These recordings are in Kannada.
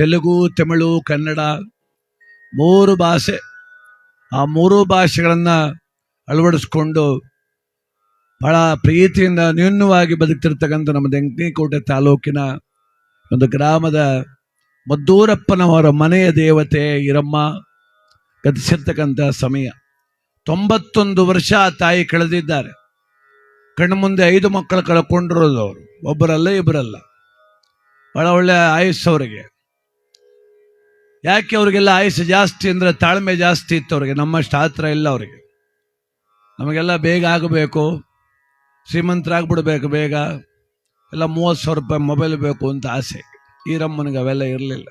ತೆಲುಗು, ತಮಿಳು, ಕನ್ನಡ ಮೂರು ಭಾಷೆ. ಆ ಮೂರು ಭಾಷೆಗಳನ್ನು ಅಳವಡಿಸ್ಕೊಂಡು ಬಹಳ ಪ್ರೀತಿಯಿಂದ ನ್ಯೂನ್ಯವಾಗಿ ಬದುಕ್ತಿರ್ತಕ್ಕಂಥ ನಮ್ಮ ದಂಕನಿಕೋಟೆ ತಾಲೂಕಿನ ಒಂದು ಗ್ರಾಮದ ಮದ್ದೂರಪ್ಪನವರ ಮನೆಯ ದೇವತೆ ಇರಮ್ಮ ಗತಿಸಿರ್ತಕ್ಕಂಥ ಸಮಯ. ತೊಂಬತ್ತೊಂದು ವರ್ಷ ತಾಯಿ ಕಳೆದಿದ್ದಾರೆ. ಕಣ್ಣು ಮುಂದೆ ಐದು ಮಕ್ಕಳು ಕಳ್ಕೊಂಡಿರೋದು ಅವರು. ಒಬ್ಬರಲ್ಲ, ಇಬ್ಬರಲ್ಲ. ಬಹಳ ಒಳ್ಳೆ ಆಯುಸ್ ಅವರಿಗೆ. ಯಾಕೆ ಅವರಿಗೆಲ್ಲ ಆಯಸ್ಸು ಜಾಸ್ತಿ ಅಂದ್ರೆ ತಾಳ್ಮೆ ಜಾಸ್ತಿ ಇತ್ತು ಅವರಿಗೆ? ನಮ್ಮಷ್ಟು ಆತ್ರ ಇಲ್ಲ ಅವರಿಗೆ. ನಮಗೆಲ್ಲ ಬೇಗ ಆಗಬೇಕು, ಶ್ರೀಮಂತರಾಗ್ಬಿಡ್ಬೇಕು ಬೇಗ. ಎಲ್ಲ ಮೂವತ್ತು ಸಾವಿರ ರೂಪಾಯಿ ಮೊಬೈಲ್ ಬೇಕು ಅಂತ ಆಸೆ. ಈರಮ್ಮನಿಗೆ ಅವೆಲ್ಲ ಇರಲಿಲ್ಲ.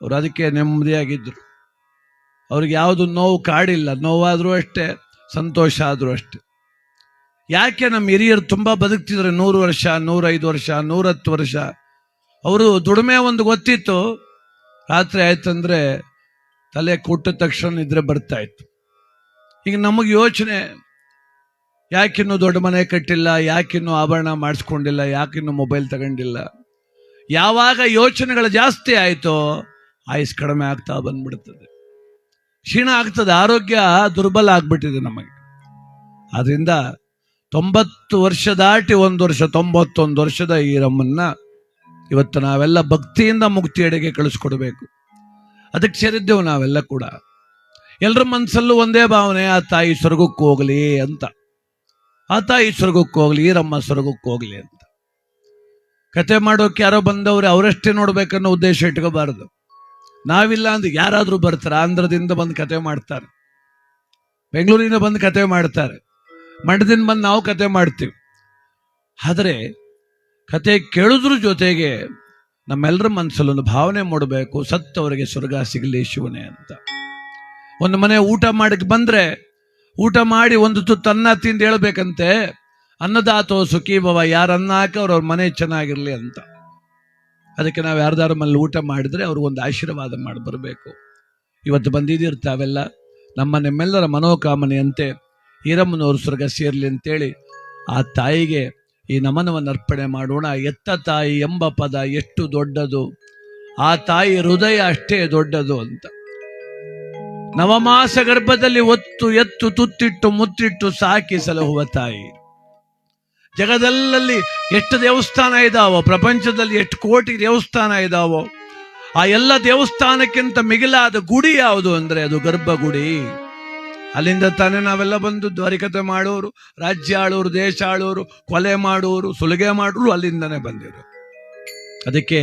ಅವರು ಅದಕ್ಕೆ ನೆಮ್ಮದಿಯಾಗಿದ್ದರು ಅವ್ರಿಗೆ ಯಾವುದು ನೋವು ಕಾಡಿಲ್ಲ. ನೋವಾದರೂ ಅಷ್ಟೇ, ಸಂತೋಷ ಆದರೂ ಅಷ್ಟೆ. ಯಾಕೆ ನಮ್ಮ ಹಿರಿಯರು ತುಂಬ ಬದುಕ್ತಿದ್ರು ನೂರು ವರ್ಷ, ನೂರೈದು ವರ್ಷ, ನೂರತ್ತು ವರ್ಷ? ಅವರು ದುಡಿಮೆ ಒಂದು ಗೊತ್ತಿತ್ತು. ರಾತ್ರಿ ಆಯ್ತಂದ್ರೆ ತಲೆ ಕೊಟ್ಟ ತಕ್ಷಣ ನಿದ್ರೆ ಬರ್ತಾ ಇತ್ತು. ಈಗ ನಮಗೆ ಯೋಚನೆ, ಯಾಕಿನ್ನೂ ದೊಡ್ಡ ಮನೆ ಕಟ್ಟಿಲ್ಲ, ಯಾಕಿನ್ನೂ ಆಭರಣ ಮಾಡಿಸ್ಕೊಂಡಿಲ್ಲ, ಯಾಕಿನ್ನೂ ಮೊಬೈಲ್ ತಗೊಂಡಿಲ್ಲ. ಯಾವಾಗ ಯೋಚನೆಗಳು ಜಾಸ್ತಿ ಆಯಿತೋ, ಆಯುಸ್ ಕಡಿಮೆ ಆಗ್ತಾ ಬಂದ್ಬಿಡ್ತದೆ. ಕ್ಷೀಣ ಆಗ್ತದೆ, ಆರೋಗ್ಯ ದುರ್ಬಲ ಆಗ್ಬಿಟ್ಟಿದೆ ನಮಗೆ. ಆದ್ರಿಂದ ತೊಂಬತ್ತು ವರ್ಷ ದಾಟಿ ಒಂದು ವರ್ಷ, ತೊಂಬತ್ತೊಂದು ವರ್ಷದ ಈ ರಮ್ಮನ್ನ ಇವತ್ತು ನಾವೆಲ್ಲ ಭಕ್ತಿಯಿಂದ ಮುಕ್ತಿಯೆಡೆಗೆ ಕಳಿಸ್ಕೊಡ್ಬೇಕು. ಅದಕ್ಕೆ ಸೇರಿದ್ದೆವು ನಾವೆಲ್ಲ ಕೂಡ. ಎಲ್ಲರ ಮನಸ್ಸಲ್ಲೂ ಒಂದೇ ಭಾವನೆ, ಆ ತಾಯಿ ಸ್ವರ್ಗಕ್ಕೆ ಹೋಗಲಿ ಅಂತ. ಆ ತಾಯಿ ಸ್ವರ್ಗಕ್ಕೆ ಹೋಗ್ಲಿ ಈರಮ್ಮ ಸ್ವರ್ಗಕ್ಕೆ ಹೋಗಲಿ ಅಂತ. ಕತೆ ಮಾಡೋಕೆ ಯಾರೋ ಬಂದವ್ರೆ ಅವರಷ್ಟೇ ನೋಡ್ಬೇಕನ್ನೋ ಉದ್ದೇಶ ಇಟ್ಕೋಬಾರ್ದು. ನಾವಿಲ್ಲ ಅಂದ್ರೆ ಯಾರಾದರೂ ಬರ್ತಾರೆ, ಆಂಧ್ರದಿಂದ ಬಂದು ಕತೆ ಮಾಡ್ತಾರೆ. ಬೆಂಗಳೂರಿಂದ ಬಂದು ಕತೆ ಮಾಡ್ತಾರೆ. ಮಂಡ್ಯದಿಂದ ಬಂದು ನಾವು ಕತೆ ಮಾಡ್ತೀವಿ. ಆದರೆ ಕತೆ ಕೇಳಿದ್ರ ಜೊತೆಗೆ ನಮ್ಮೆಲ್ಲರ ಮನಸ್ಸಲ್ಲೊಂದು ಭಾವನೆ ಮಾಡಬೇಕು, ಸತ್ತವರಿಗೆ ಸ್ವರ್ಗ ಸಿಗಲಿ ಶಿವನೇ ಅಂತ. ಒಂದು ಮನೆ ಊಟ ಮಾಡಕ್ಕೆ ಬಂದರೆ, ಊಟ ಮಾಡಿ ಒಂದು ತುತ್ತು ಅನ್ನ ತಿಂದು ಹೇಳ್ಬೇಕಂತೆ, ಅನ್ನದಾತೋ ಸುಖಿ ಭವ ಯಾರು ಅನ್ನ ಹಾಕಿ ಅವ್ರವ್ರ ಅವ್ರ ಮನೆ ಚೆನ್ನಾಗಿರಲಿ ಅಂತ. ಅದಕ್ಕೆ ನಾವು ಯಾರ್ದಾರು ಮನೇಲಿ ಊಟ ಮಾಡಿದ್ರೆ ಅವ್ರಿಗೊಂದು ಆಶೀರ್ವಾದ ಮಾಡಿ ಬರಬೇಕು. ಇವತ್ತು ಬಂದಿದ್ದೀರಿ ತಾವೆಲ್ಲ, ನಮ್ಮ ನಿಮ್ಮೆಲ್ಲರ ಮನೋಕಾಮನೆಯಂತೆ, ಈರಮ್ಮನವ್ರ ಸ್ವರ್ಗ ಸೇರಲಿ ಅಂತೇಳಿ ಆ ತಾಯಿಗೆ ಈ ನಮನವನ್ನು ಅರ್ಪಣೆ ಮಾಡೋಣ. ಎತ್ತ ತಾಯಿ ಎಂಬ ಪದ ಎಷ್ಟು ದೊಡ್ಡದು? ಆ ತಾಯಿ ಹೃದಯ ಅಷ್ಟೇ ದೊಡ್ಡದು ಅಂತ. ನವಮಾಸ ಗರ್ಭದಲ್ಲಿ ಒತ್ತು ಎತ್ತು ತುತ್ತಿಟ್ಟು ಮುತ್ತಿಟ್ಟು ಸಾಕಿ ಸಲಹುವ ತಾಯಿ. ಜಗದಲ್ಲಲ್ಲಿ ಎಷ್ಟು ದೇವಸ್ಥಾನ ಇದಾವೋ, ಪ್ರಪಂಚದಲ್ಲಿ ಎಷ್ಟು ಕೋಟಿ ದೇವಸ್ಥಾನ ಇದಾವೋ, ಆ ಎಲ್ಲ ದೇವಸ್ಥಾನಕ್ಕಿಂತ ಮಿಗಿಲಾದ ಗುಡಿ ಯಾವುದು ಅಂದ್ರೆ ಅದು ಗರ್ಭಗುಡಿ. ಅಲ್ಲಿಂದ ತಾನೇ ನಾವೆಲ್ಲ ಬಂದು ದ್ವಾರಿಕತೆ ಮಾಡೋರು, ರಾಜ್ಯ ಆಳೋರು, ದೇಶ ಆಳೋರು, ಕೊಲೆ ಮಾಡೋರು, ಸುಲಿಗೆ ಮಾಡೋರು ಅಲ್ಲಿಂದನೇ ಬಂದಿರು. ಅದಕ್ಕೆ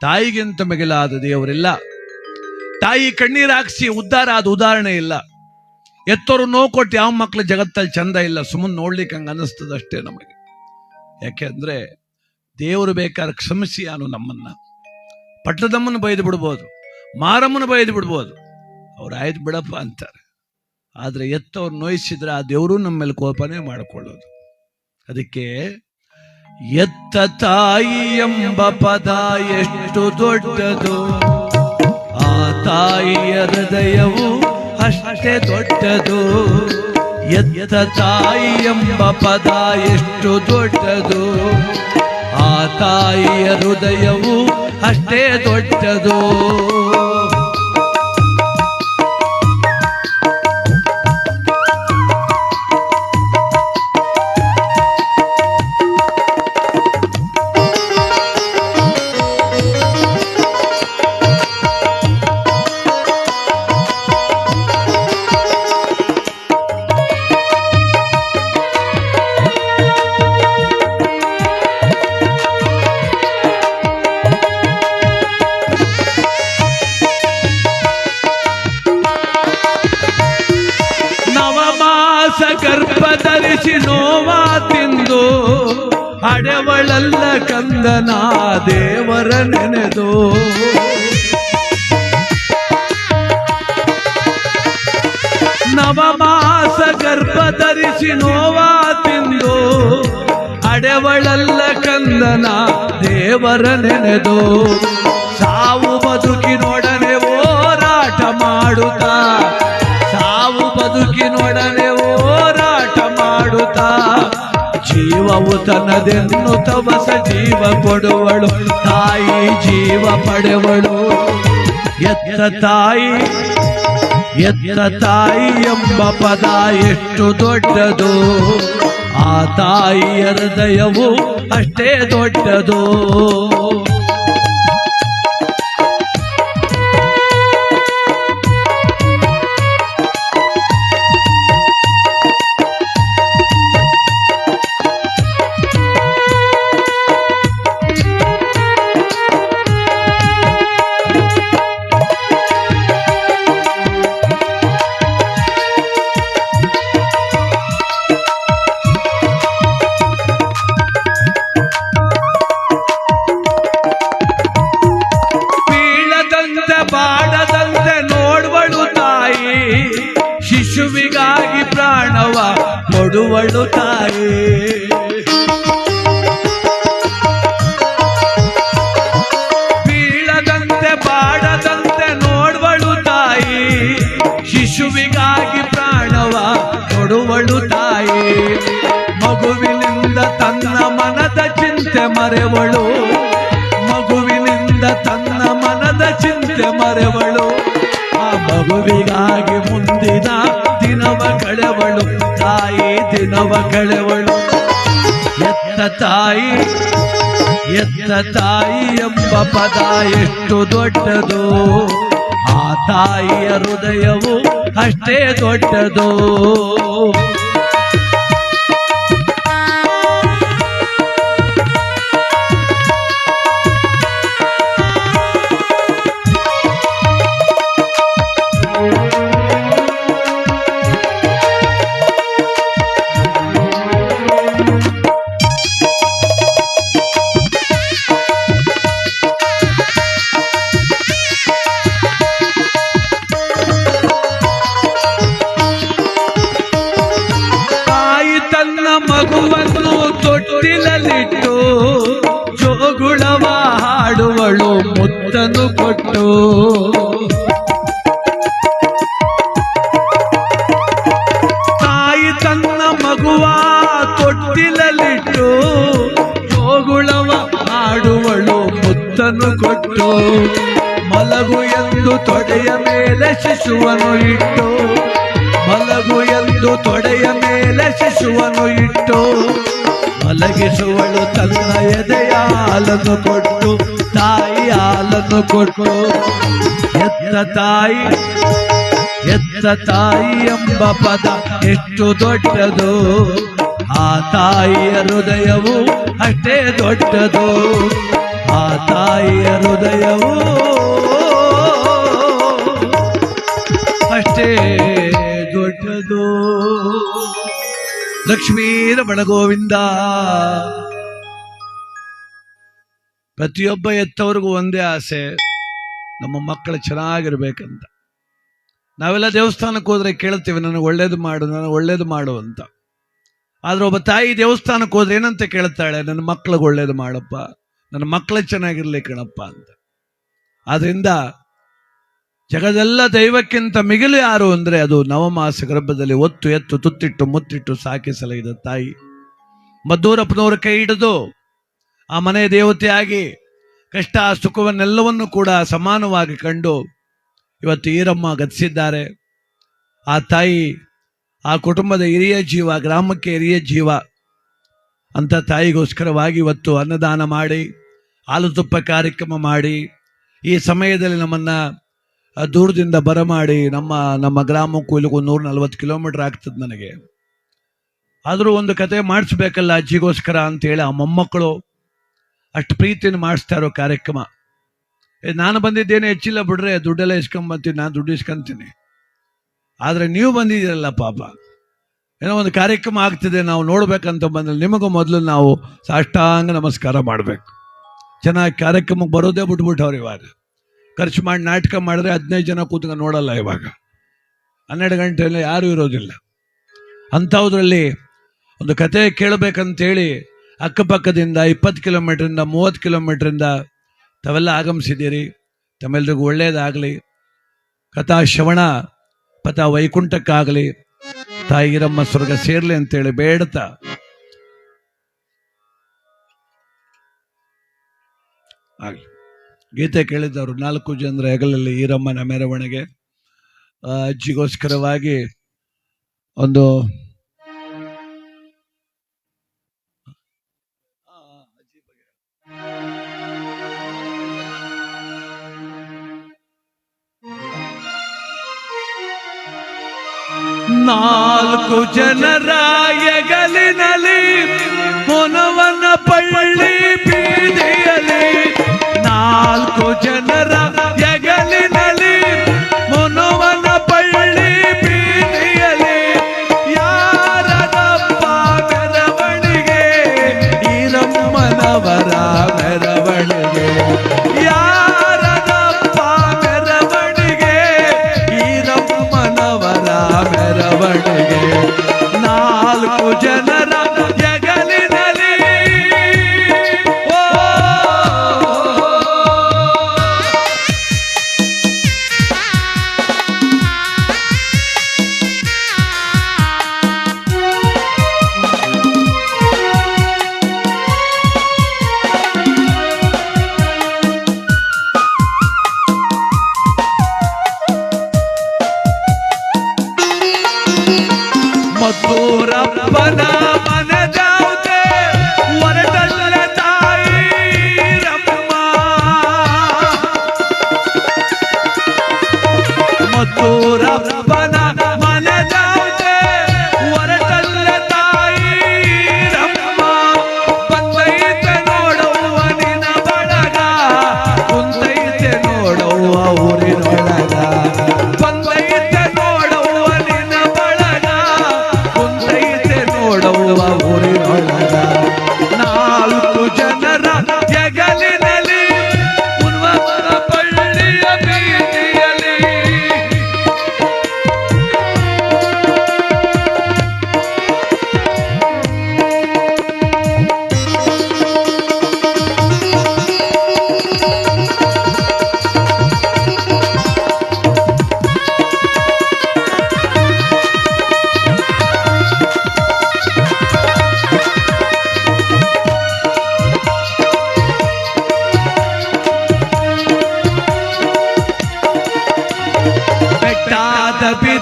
ತಾಯಿಗಿಂತ ಮಿಗಿಲಾದ ದೇವರಿಲ್ಲ. ತಾಯಿ ಕಣ್ಣೀರು ಹಾಕಿಸಿ ಉದ್ಧಾರ ಆದ ಉದಾಹರಣೆ ಇಲ್ಲ. ಎತ್ತೋರು ನೋವು ಕೊಟ್ಟು ಯಾವ ಮಕ್ಳು ಜಗತ್ತಲ್ಲಿ ಚಂದ ಇಲ್ಲ, ಸುಮ್ಮನೆ ನೋಡ್ಲಿಕ್ಕೆ ಹಂಗೆ ಅನ್ನಿಸ್ತದಷ್ಟೇ ನಮಗೆ. ಯಾಕೆಂದ್ರೆ ದೇವರು ಬೇಕಾದ್ರೆ ಕ್ಷಮಿಸಿ ಅನು ನಮ್ಮನ್ನ. ಪಟ್ಟದಮ್ಮನ ಬೈದು ಬಿಡ್ಬೋದು, ಮಾರಮ್ಮನ ಬೈದು ಬಿಡ್ಬೋದು. ಅವ್ರು ಆಯ್ತು ಬಿಡಪ್ಪ ಅಂತಾರೆ. ಆದ್ರೆ ಎತ್ತವ್ರು ನೋಯಿಸಿದ್ರೆ ಆ ದೇವರು ನಮ್ಮ ಮೇಲೆ ಕೋಪನೆ ಮಾಡಿಕೊಳ್ಳೋದು. ಅದಕ್ಕೆ ಎತ್ತ ತಾಯಿ ಎಂಬ ಪದ ಎಷ್ಟು ದೊಡ್ಡದು. ಆ ತಾಯಿಯ ಹೃದಯವು ಅಷ್ಟೇ ದೊಡ್ಡದು. ಎತ್ತ ತಾಯಿ ಎಂಬ ಪದ ಎಷ್ಟು ದೊಡ್ಡದು. ಆ ತಾಯಿಯ ಹೃದಯವು ಅಷ್ಟೇ ದೊಡ್ಡದು. ಕಂದನ ದೇವರ ನೆನೆದು. ನವಮಾಸ ಗರ್ಭ ಧರಿಸಿ ನೋವಾ ತಿಂದು, ಅಡೆವಳಲ್ಲ ಕಂದನ ದೇವರ ನೆನೆದು. ಸಾವು ಬದುಕಿನೊಡನೆ ಹೋರಾಟ ಮಾಡುತ್ತಾ, ಸಾವು ಬದುಕಿನೊಡನೆ ಹೋರಾಟ ತನ್ನದೆನ್ನು ತವಸ ಜೀವ ಕೊಡುವಳು. ತಾಯಿ ಜೀವ ಪಡೆವಳು. ಎತ್ತ ತಾಯಿ ಎತ್ತ ತಾಯಿ ಎಂಬ ಪದ ಎಷ್ಟು ದೊಡ್ಡದು. ಆ ತಾಯಿಯ ಹೃದಯವು ಅಷ್ಟೇ ದೊಡ್ಡದು. ಚಿಂತೆ ಮರೆವಳು. ಮಗುವಿನಿಂದ ತನ್ನ ಮನದ ಚಿಂತೆ ಮರೆವಳು. ಆ ಮಗುವಿಗಾಗಿ ಮುಂದಿನ ದಿನವ ಕಳೆವಳು. ತಾಯಿ ದಿನವ ಕಳೆವಳು. ಎತ್ತ ತಾಯಿ ಎತ್ತ ತಾಯಿ ಎಂಬ ಪದ ಎಷ್ಟು ದೊಡ್ಡದು. ಆ ತಾಯಿಯ ಹೃದಯವು ಅಷ್ಟೇ ದೊಡ್ಡದು. ಶಿಶುವನ್ನು ಇಟ್ಟು, ಮಲಗು ಎಂದು ತೊಡೆಯ ಮೇಲೆ ಶಿಶುವನ್ನು ಇಟ್ಟು, ಮಲಗಿಸುವಳು ತನ್ನ ಎದೆಯ ಹಾಲನ್ನು ಕೊಟ್ಟು, ತಾಯಿ ಹಾಲನ್ನು ಕೊಟ್ಟು, ಎತ್ತ ತಾಯಿ ಎತ್ತ ತಾಯಿ ಎಂಬ ಪದ ಎಷ್ಟು ದೊಡ್ಡದು. ಆ ತಾಯಿಯ ಹೃದಯವು ಅಷ್ಟೇ ದೊಡ್ಡದು. ಆ ತಾಯಿಯ ಹೃದಯವು ಅಷ್ಟೇ ದೊಡ್ಡದು. ಲಕ್ಷ್ಮೀರ ಗೋವಿಂದ. ಪ್ರತಿಯೊಬ್ಬ ಎತ್ತವ್ರಿಗೂ ಒಂದೇ ಆಸೆ, ನಮ್ಮ ಮಕ್ಕಳು ಚೆನ್ನಾಗಿರ್ಬೇಕಂತ. ನಾವೆಲ್ಲ ದೇವಸ್ಥಾನಕ್ಕೆ ಹೋದ್ರೆ ಕೇಳ್ತೀವಿ, ನನಗೆ ಒಳ್ಳೇದು ಮಾಡು, ನನಗೆ ಒಳ್ಳೇದು ಮಾಡು ಅಂತ. ಆದ್ರೆ ಒಬ್ಬ ತಾಯಿ ದೇವಸ್ಥಾನಕ್ಕೆ ಹೋದ್ರೆ ಏನಂತ ಕೇಳ್ತಾಳೆ, ನನ್ನ ಮಕ್ಳಿಗೆ ಒಳ್ಳೇದು ಮಾಡಪ್ಪ, ನನ್ನ ಮಕ್ಕಳು ಚೆನ್ನಾಗಿರ್ಲಿ ಕಣಪ್ಪ ಅಂತ. ಆದ್ರಿಂದ ಜಗದೆಲ್ಲ ದೈವಕ್ಕಿಂತ ಮಿಗಿಲು ಯಾರು ಅಂದ್ರೆ ಅದು ನವಮಾಸ ಗರ್ಭದಲ್ಲಿ ಒತ್ತು ಎತ್ತು ತುತ್ತಿಟ್ಟು ಮುತ್ತಿಟ್ಟು ಸಾಕಿ ಸಲಹಿದ ತಾಯಿ. ಮದ್ದೂರಪ್ಪನವರ ಕೈ ಹಿಡಿದು ಆ ಮನೆ ದೇವತೆಯಾಗಿ ಕಷ್ಟ ಸುಖವನ್ನೆಲ್ಲವನ್ನು ಕೂಡ ಸಮಾನವಾಗಿ ಕಂಡು ಇವತ್ತು ಈರಮ್ಮ ಗತಿಸಿದ್ದಾರೆ. ಆ ತಾಯಿ, ಆ ಕುಟುಂಬದ ಹಿರಿಯ ಜೀವ, ಗ್ರಾಮಕ್ಕೆ ಹಿರಿಯ ಜೀವ, ಅಂತ ತಾಯಿಗೋಸ್ಕರವಾಗಿ ಇವತ್ತು ಅನ್ನದಾನ ಮಾಡಿ ಹಾಲು ತುಪ್ಪ ಕಾರ್ಯಕ್ರಮ ಮಾಡಿ, ಈ ಸಮಯದಲ್ಲಿ ನಮ್ಮನ್ನ ದೂರದಿಂದ ಬರಮಾಡಿ ನಮ್ಮ ನಮ್ಮ ಗ್ರಾಮಕ್ಕೂ ಇಲ್ಲಿಗೂ ನೂರ ನಲ್ವತ್ತು ಕಿಲೋಮೀಟರ್ ಆಗ್ತದೆ ನನಗೆ. ಆದರೂ ಒಂದು ಕತೆ ಮಾಡಿಸ್ಬೇಕಲ್ಲ ಅಜ್ಜಿಗೋಸ್ಕರ ಅಂತೇಳಿ ಆ ಮೊಮ್ಮಕ್ಕಳು ಅಷ್ಟು ಪ್ರೀತಿಯನ್ನು ಮಾಡಿಸ್ತಾ ಇರೋ ಕಾರ್ಯಕ್ರಮ. ನಾನು ಬಂದಿದ್ದೇನೆ, ಹೆಚ್ಚಿಲ್ಲ ಬಿಡ್ರೆ ದುಡ್ಡೆಲ್ಲ ಇಸ್ಕೊಂಬಂತೀನಿ ನಾನು ದುಡ್ಡು ಇಸ್ಕೊಂತೀನಿ. ಆದರೆ ನೀವು ಬಂದಿದ್ದೀರಲ್ಲ ಪಾಪ. ಏನೋ ಒಂದು ಕಾರ್ಯಕ್ರಮ ಆಗ್ತಿದೆ, ನಾವು ನೋಡ್ಬೇಕಂತ ಬಂದ್ರೆ ನಿಮಗೂ ಮೊದಲು ನಾವು ಸಾಷ್ಟಾಂಗ ನಮಸ್ಕಾರ ಮಾಡಬೇಕು. ಚೆನ್ನಾಗಿ ಕಾರ್ಯಕ್ರಮಕ್ಕೆ ಬರೋದೇ ಬಿಟ್ಬಿಟ್ಟವ್ರು ಇವಾಗ. ಖರ್ಚು ಮಾಡಿ ನಾಟಕ ಮಾಡಿದ್ರೆ ಹದಿನೈದು ಜನ ಕೂತ್ಕೊಂಡು ನೋಡಲ್ಲ ಇವಾಗ. ಹನ್ನೆರಡು ಗಂಟೆಯಲ್ಲಿ ಯಾರೂ ಇರೋದಿಲ್ಲ. ಅಂಥವುದರಲ್ಲಿ ಒಂದು ಕತೆ ಕೇಳಬೇಕಂತೇಳಿ ಅಕ್ಕಪಕ್ಕದಿಂದ ಇಪ್ಪತ್ತು ಕಿಲೋಮೀಟ್ರಿಂದ ಮೂವತ್ತು ಕಿಲೋಮೀಟ್ರಿಂದ ತಾವೆಲ್ಲ ಆಗಮಿಸಿದ್ದೀರಿ. ತಮ್ಮೆಲ್ರಿಗೂ ಒಳ್ಳೆಯದಾಗಲಿ ಕಥಾ ಶ್ರವಣ ಪಥ ವೈಕುಂಠಕ್ಕಾಗಲಿ. ತಾಯಿರಮ್ಮ ಸ್ವರ್ಗ ಸೇರ್ಲಿ ಅಂತೇಳಿ ಬೇಡತ. ಆಗಲಿ. ಗೀತೆ ಕೇಳಿದ್ದವರು ನಾಲ್ಕು ಜನರ ಹೆಗಲಲ್ಲಿ ಈರಮ್ಮನ ಮೆರವಣಿಗೆ. ಅಜ್ಜಿಗೋಸ್ಕರವಾಗಿ ಒಂದು ನಾಲ್ಕು ಜನರ ಎಗಲಿನಲ್ಲಿ ಜನರ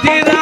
tira.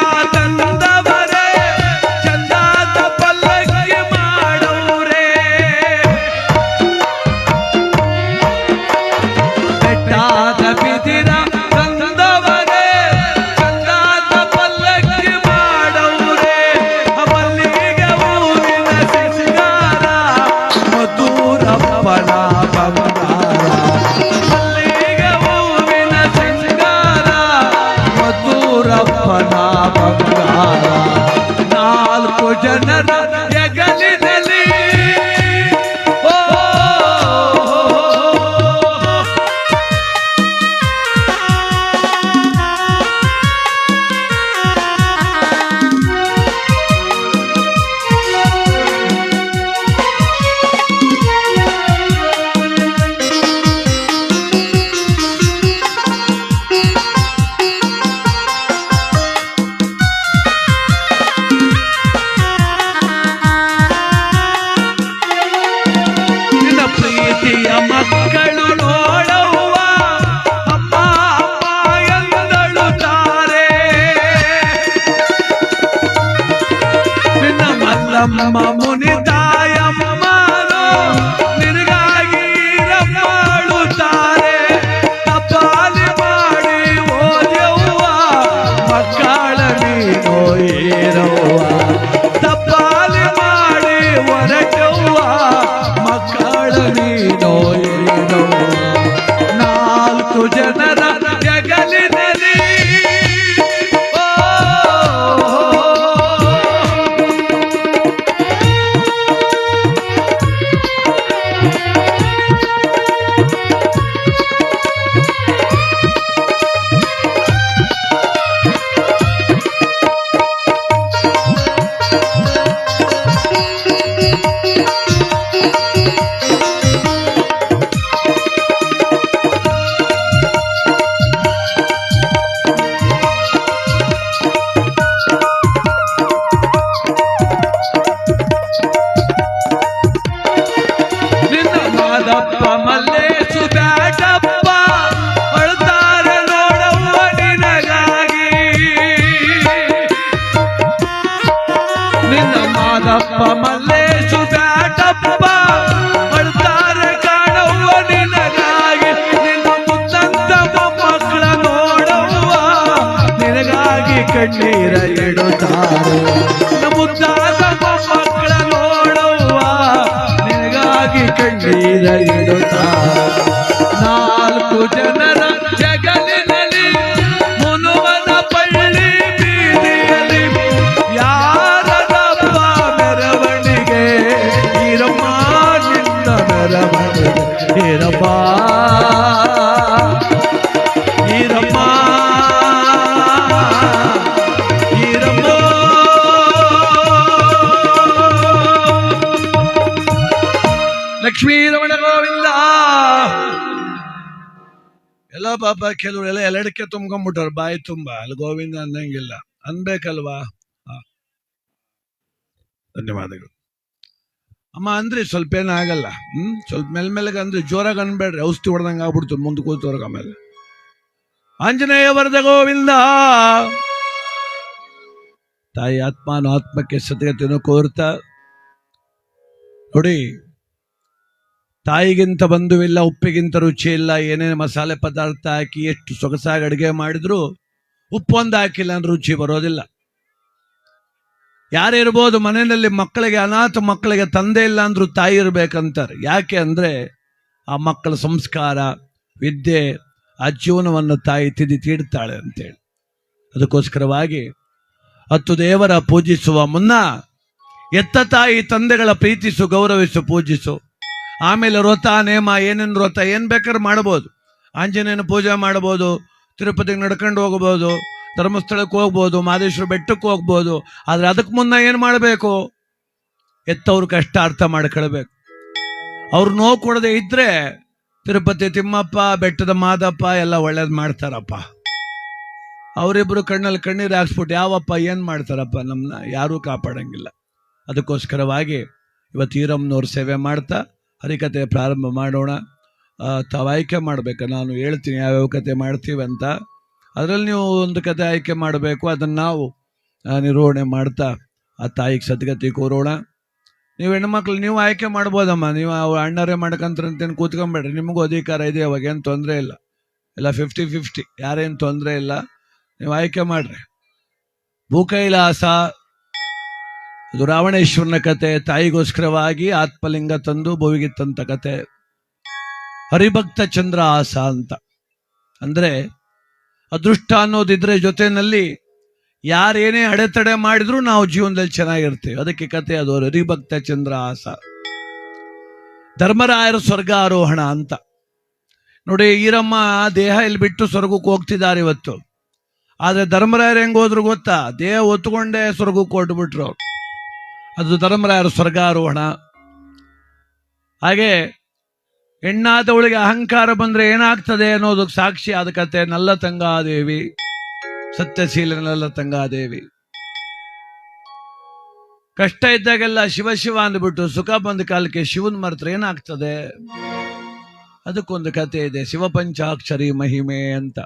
Bahama ಗೋವಿಂದ ಮಾದಪ್ಪ ಮಲ್ಲೇಶು ಬ್ಯಾಟಪ್ಪ. ಅಳ್ತಾರೆ ಕಾಣವ್ವ ನಿನಗಾಗಿ ನಿನ್ನ ಮುತ್ತಂತ ಮಕ್ಕಳ ನೋಡವ್ವ ನಿನಗಾಗಿ ಕಣ್ಣೀರ ಪಾಪ ಕೆಲವರು ಎಲ್ಲ ಎಲ್ಲಡಕ್ಕೆ ತುಂಬ್ಕೊಂಡ್ಬಿಟ್ಟವ್ರು, ಬಾಯಿ ತುಂಬ. ಅಲ್ಲಿ ಗೋವಿಂದ ಅನ್ನಂಗಿಲ್ಲ ಅನ್ಬೇಕಲ್ವಾ. ಧನ್ಯವಾದಗಳು. ಅಮ್ಮ, ಅಂದ್ರಿ ಸ್ವಲ್ಪ ಆಗಲ್ಲ. ಹ್ಮ್? ಸ್ವಲ್ಪ ಮೇಲ್ಮೇಲೆಗೆ ಅಂದ್ರೆ. ಜೋರಾಗಿ ಅನ್ಬೇಡ್ರಿ. ಔಷಧಿ ಹೊಡೆದಂಗೆ ಆಗ್ಬಿಡ್ತು. ಮುಂದೆ ಕೂತವ್ರಿಗೆ ಆಮೇಲೆ. ಆಂಜನೇಯ ವರದ ಗೋವಿಂದ! ತಾಯಿ ಆತ್ಮಾನು ಆತ್ಮಕ್ಕೆ ಸದ್ಗತಿಯನ್ನು ಕೋರ್ತಾ, ನೋಡಿ ತಾಯಿಗಿಂತ ಬಂಧುವಿಲ್ಲ, ಉಪ್ಪಿಗಿಂತ ರುಚಿ ಇಲ್ಲ ಏನೇನು ಮಸಾಲೆ ಪದಾರ್ಥ ಹಾಕಿ ಎಷ್ಟು ಸೊಗಸಾಗಿ ಅಡುಗೆ ಮಾಡಿದ್ರು ಉಪ್ಪು ಒಂದು ಹಾಕಿಲ್ಲ ಅಂದ್ರೆ ರುಚಿ ಬರೋದಿಲ್ಲ. ಯಾರಿರ್ಬೋದು ಮನೆಯಲ್ಲಿ ಮಕ್ಕಳಿಗೆ, ಅನಾಥ ಮಕ್ಕಳಿಗೆ ತಂದೆ ಇಲ್ಲ ಅಂದ್ರೂ ತಾಯಿ ಇರಬೇಕಂತಾರೆ. ಯಾಕೆ ಅಂದ್ರೆ ಆ ಮಕ್ಕಳ ಸಂಸ್ಕಾರ, ವಿದ್ಯೆ, ಆ ಜೀವನವನ್ನು ತಾಯಿ ತಿದಿ ತೀಡ್ತಾಳೆ ಅಂತೇಳಿ. ಅದಕ್ಕೋಸ್ಕರವಾಗಿ ಹತ್ತು ದೇವರ ಪೂಜಿಸುವ ಮುನ್ನ ಎತ್ತ ತಾಯಿ ತಂದೆಗಳ ಪ್ರೀತಿಸು, ಗೌರವಿಸು, ಪೂಜಿಸು. ಆಮೇಲೆ ವ್ರತ ನೇಮ, ಏನೇನು ವ್ರತ ಏನು ಬೇಕಾದ್ರೆ ಮಾಡ್ಬೋದು ಆಂಜನೇಯನ ಪೂಜೆ ಮಾಡ್ಬೋದು ತಿರುಪತಿಗೆ ನಡ್ಕೊಂಡು ಹೋಗ್ಬೋದು ಧರ್ಮಸ್ಥಳಕ್ಕೆ ಹೋಗ್ಬೋದು ಮಾದೇಶ್ವರ ಬೆಟ್ಟಕ್ಕೆ ಹೋಗ್ಬೋದು ಆದ್ರೆ ಅದಕ್ಕೆ ಮುನ್ನ ಏನು ಮಾಡಬೇಕು? ಎತ್ತವ್ರ ಕಷ್ಟ ಅರ್ಥ ಮಾಡ್ಕೊಳ್ಬೇಕು. ಅವ್ರು ನೋವು ಕೊಡದೆ ಇದ್ದರೆ ತಿರುಪತಿ ತಿಮ್ಮಪ್ಪ, ಬೆಟ್ಟದ ಮಾದಪ್ಪ ಎಲ್ಲ ಒಳ್ಳೇದು ಮಾಡ್ತಾರಪ್ಪ. ಅವರಿಬ್ಬರು ಕಣ್ಣಲ್ಲಿ ಕಣ್ಣೀರು ಹಾಕ್ಸ್ಬಿಟ್ಟು, ಯಾವಪ್ಪ ಏನು ಮಾಡ್ತಾರಪ್ಪ ನಮ್ಮನ್ನ ಯಾರೂ ಕಾಪಾಡಂಗಿಲ್ಲ. ಅದಕ್ಕೋಸ್ಕರವಾಗಿ ಇವತ್ತು ಈರಮ್ಮನವ್ರ ಸೇವೆ ಮಾಡ್ತಾ ಹರಿಕತೆ ಪ್ರಾರಂಭ ಮಾಡೋಣ. ತಾವು ಆಯ್ಕೆ ಮಾಡ್ಬೇಕು. ನಾನು ಹೇಳ್ತೀನಿ ಯಾವ್ಯಾವ ಕತೆ ಮಾಡ್ತೀವಿ ಅಂತ. ಅದರಲ್ಲಿ ನೀವು ಒಂದು ಕತೆ ಆಯ್ಕೆ ಮಾಡಬೇಕು. ಅದನ್ನು ನಾವು ನಿರ್ವಹಣೆ ಮಾಡ್ತಾ, ಆ ತಾಯಿಗೆ ಸದ್ಗತಿ ಕೋರೋಣ. ನೀವು ಹೆಣ್ಮಕ್ಳು ನೀವು ಆಯ್ಕೆ ಮಾಡ್ಬೋದಮ್ಮ. ನೀವು ಅವ್ರು ಅಣ್ಣರೇ ಮಾಡ್ಕಂತೇನು ಕೂತ್ಕೊಂಬೇಡ್ರಿ. ನಿಮಗೂ ಅಧಿಕಾರ ಇದೆ ಅವಾಗ, ಏನು ತೊಂದರೆ ಇಲ್ಲ. ಎಲ್ಲ ಫಿಫ್ಟಿ ಫಿಫ್ಟಿ ಯಾರೇನು ತೊಂದರೆ ಇಲ್ಲ. ನೀವು ಆಯ್ಕೆ ಮಾಡ್ರಿ. ಭೂಕೈಲಾಸ ಅದು ರಾವಣೇಶ್ವರನ ಕತೆ, ತಾಯಿಗೋಸ್ಕರವಾಗಿ ಆತ್ಮಲಿಂಗ ತಂದು ಭುವಿಗೆ ತಂತ ಕತೆ. ಹರಿಭಕ್ತ ಚಂದ್ರ ಆಸ ಅಂತ. ಅಂದ್ರೆ ಅದೃಷ್ಟ ಅನ್ನೋದಿದ್ರೆ ಜೊತೆಯಲ್ಲಿ ಯಾರೇನೇ ಅಡೆತಡೆ ಮಾಡಿದ್ರು ನಾವು ಜೀವನದಲ್ಲಿ ಚೆನ್ನಾಗಿರ್ತೀವಿ. ಅದಕ್ಕೆ ಕತೆ ಅದು, ಹರಿಭಕ್ತ ಚಂದ್ರ ಆಸ ಧರ್ಮರಾಯರ ಸ್ವರ್ಗ ಆರೋಹಣ ಅಂತ. ನೋಡಿ, ಈರಮ್ಮ ದೇಹ ಇಲ್ಲಿ ಬಿಟ್ಟು ಸ್ವರ್ಗಕ್ಕೆ ಹೋಗ್ತಿದ್ದಾರೆ ಇವತ್ತು. ಆದರೆ ಧರ್ಮರಾಯರು ಹೆಂಗ್ ಹೋದ್ರು ಗೊತ್ತಾ? ದೇಹ ಹೊತ್ಕೊಂಡೇ ಸ್ವರ್ಗಕ್ಕೆ ಕೊಟ್ಬಿಟ್ರು ಅವ್ರು. ಅದು ಧರ್ಮರಾಯರ ಸ್ವರ್ಗಾರೋಹಣ. ಹಾಗೆ ಹೆಣ್ಣಾದವಳಿಗೆ ಅಹಂಕಾರ ಬಂದ್ರೆ ಏನಾಗ್ತದೆ ಅನ್ನೋದಕ್ಕೆ ಸಾಕ್ಷಿ ಆದ ಕತೆ ನಲ್ಲ ತಂಗಾದೇವಿ ಸತ್ಯಶೀಲ ನಲ್ಲ ತಂಗಾದೇವಿ ಕಷ್ಟ ಇದ್ದಾಗೆಲ್ಲ ಶಿವ ಶಿವ ಅಂದ್ಬಿಟ್ಟು ಸುಖ ಬಂದ ಕಾಲಕ್ಕೆ ಶಿವನ್ ಮರೆತ್ರೆ ಏನಾಗ್ತದೆ? ಅದಕ್ಕೊಂದು ಕತೆ ಇದೆ, ಶಿವಪಂಚಾಕ್ಷರಿ ಮಹಿಮೆ ಅಂತ.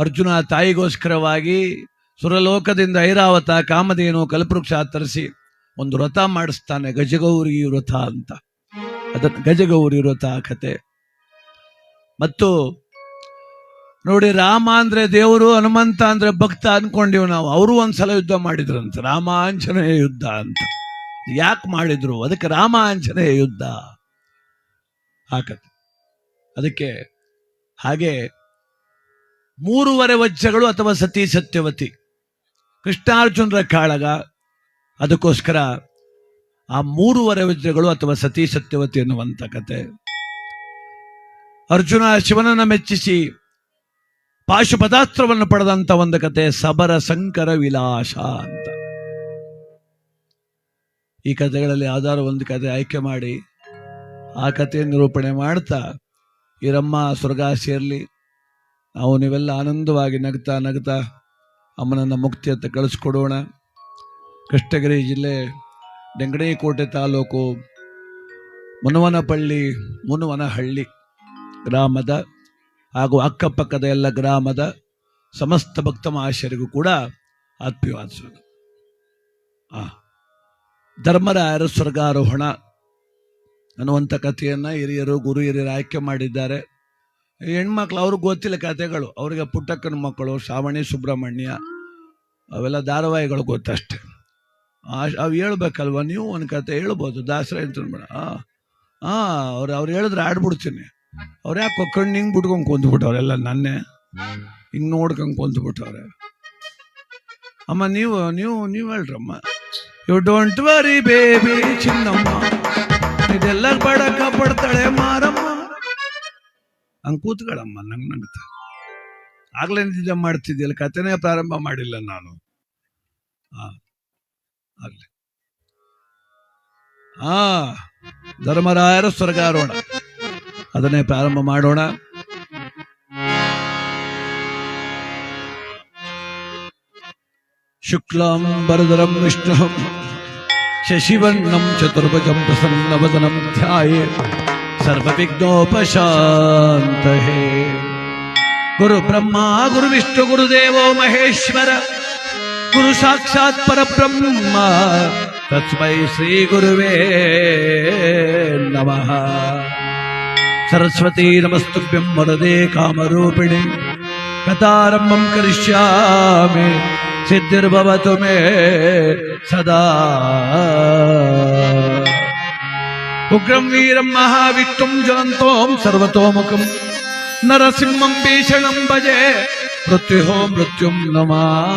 ಅರ್ಜುನ ತಾಯಿಗೋಸ್ಕರವಾಗಿ ಸುರಲೋಕದಿಂದ ಐರಾವತ ಕಾಮಧೇನು ಕಲ್ಪವೃಕ್ಷ ತರಿಸಿ ಒಂದು ವ್ರತ ಮಾಡಿಸ್ತಾನೆ ಗಜಗೌರಿ ವ್ರತ ಅಂತ. ಅದಕ್ಕೆ ಗಜಗೌರಿ ವ್ರತ ಕತೆ. ಮತ್ತು ನೋಡಿ ರಾಮ ಅಂದ್ರೆ ದೇವರು, ಹನುಮಂತ ಅಂದ್ರೆ ಭಕ್ತ ಅನ್ಕೊಂಡಿವ್ ನಾವು. ಅವರು ಒಂದ್ಸಲ ಯುದ್ಧ ಮಾಡಿದ್ರಂತೆ. ರಾಮಾಂಜನೇಯ ಯುದ್ಧ ಅಂತ. ಯಾಕೆ ಮಾಡಿದ್ರು? ಅದಕ್ಕೆ ರಾಮಾಂಜನೇಯ ಯುದ್ಧ. ಆ ಕತೆ. ಅದಕ್ಕೆ ಹಾಗೆ ಮೂರುವರೆ ವಜ್ರಗಳು ಅಥವಾ ಸತಿ ಸತ್ಯವತಿ. ಕೃಷ್ಣಾರ್ಜುನರ ಕಾಳಗ. ಅದಕ್ಕೋಸ್ಕರ ಆ ಮೂರುವರೆ ವಜ್ರಗಳು ಅಥವಾ ಸತಿ ಸತ್ಯವತಿ ಎನ್ನುವಂತ ಕತೆ. ಅರ್ಜುನ ಶಿವನನ್ನ ಮೆಚ್ಚಿಸಿ ಪಾಶುಪದಾಸ್ತ್ರವನ್ನು ಪಡೆದಂತ ಒಂದು ಕತೆ, ಸಬರ ಸಂಕರ ವಿಲಾಸ ಅಂತ. ಈ ಕಥೆಗಳಲ್ಲಿ ಆಧಾರ ಒಂದು ಕತೆ ಆಯ್ಕೆ ಮಾಡಿ ಆ ಕಥೆಯನ್ನು ನಿರೂಪಣೆ ಮಾಡ್ತಾ, ಈರಮ್ಮ ಸ್ವರ್ಗ ಸೇರ್ಲಿ, ನಾವು ನೀವೆಲ್ಲ ಆನಂದವಾಗಿ ನಗ್ತಾ ನಗ್ತಾ ಅಮ್ಮನನ್ನ ಮುಕ್ತಿಯತ್ತ ಕಳಿಸ್ಕೊಡೋಣ ಕೃಷ್ಣಗಿರಿ ಜಿಲ್ಲೆ ಡೆಂಗಡೇಕೋಟೆ ತಾಲೂಕು ಮುನವನಪಳ್ಳಿ, ಮುನವನಹಳ್ಳಿ ಗ್ರಾಮದ ಹಾಗೂ ಅಕ್ಕಪಕ್ಕದ ಎಲ್ಲ ಗ್ರಾಮದ ಸಮಸ್ತ ಭಕ್ತ ಮಹಾಶಯರಿಗೂ ಕೂಡ ಆತ್ಮೀಯವಾದ ಸ್ವಾಗತ. ಆ, ಧರ್ಮರಾಯರ ಸ್ವರ್ಗಾರೋಹಣ ಅನ್ನುವಂಥ ಕಥೆಯನ್ನು ಹಿರಿಯರು ಗುರು ಹಿರಿಯರು ಆಯ್ಕೆ ಮಾಡಿದ್ದಾರೆ ಹೆಣ್ಮಕ್ಳು, ಅವ್ರಿಗೆ ಗೊತ್ತಿಲ್ಲ ಕತೆಗಳು. ಅವ್ರಿಗೆ ಪುಟ್ಟಕ್ಕನ ಮಕ್ಕಳು, ಶ್ರಾವಣಿ, ಸುಬ್ರಹ್ಮಣ್ಯ, ಅವೆಲ್ಲ ಧಾರಾವಾಹಿಗಳು ಗೊತ್ತಷ್ಟೆ ಅವು ಹೇಳ್ಬೇಕಲ್ವ? ನೀವು ಒಂದು ಕತೆ ಹೇಳ್ಬೋದು. ದಾಸರ ಅಂತ ಬೇಡ ಹಾಂ ಅವ್ರು ಅವ್ರು ಹೇಳಿದ್ರೆ ಆಡ್ಬಿಡ್ತೀನಿ. ಅವ್ರು ಯಾಕೆ ಕಣ್ಣು ಹಿಂಗೆ ಬಿಟ್ಕೊಂಡು ಕುಂತ್ಬಿಟ್ಟವ್ರೆಲ್ಲ ನನ್ನೇ. ಹಿಂಗೆ ನೋಡ್ಕೊಂಡ್ ಕುಂತ್ಬಿಟ್ಟವ್ರೆ. ಅಮ್ಮ, ನೀವು ನೀವು ನೀವು ಹೇಳ್ರಮ್ಮ. ಯು ಡೋಂಟ್ ವರಿ ಬೇಬಿ ಚಿನ್ನಮ್ಮ. ಇದೆಲ್ಲ ಬಡಕ ಪಡ್ತಾಳೆ ಮಾರಮ್ಮ. ಹಂಗ್ ಕೂತ್ಗಳಮ್ಮ ನಂಗೆ ನಗ್ತ ಆಗ್ಲೇ ನಿಜ ಮಾಡ್ತಿದ್ಯಲ್ಲ ಕಥೆನೇ ಪ್ರಾರಂಭ ಮಾಡಿಲ್ಲ ನಾನು. ಹಾ ಆಗ್ಲಿ. ಆ, ಧರ್ಮರಾಯರ ಸ್ವರ್ಗಾರೋಣ ಅದನ್ನೇ ಪ್ರಾರಂಭ ಮಾಡೋಣ. ಶುಕ್ಲಾಂಬರಧರಂ ವಿಷ್ಣು ಶಶಿವರ್ಣಂ ಚತುರ್ಭುಜಂ ಪ್ರಸನ್ನವದನಂ ಧ್ಯಾಯೇ सर्वविघ्नोपशान्त हे गुरुब्रह्मा गुरुविष्णु गुरुदेवो महेश्वर गुरु साक्षात् परब्रह्म तस्मै श्रीगुरुवे नमः सरस्वती नमस्तुभ्यं वरदे कामरूपिणे कथारम्भं करिष्यामि सिद्धिर्भवतु मे सदा ഉഗ്രം വീരം മഹാവിട്ടും ജ്വലന്തോം സർവതോമുഖം. നരസിംഹം ഭീഷണം ഭജേ. മൃത്യുഹോ മൃത്യും നമാമ്യഹം.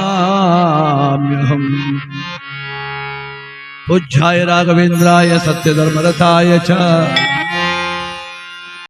പൂജ്യായ രാഘവേന്ദ്രായ സത്യധർമ്മരഥായ ച.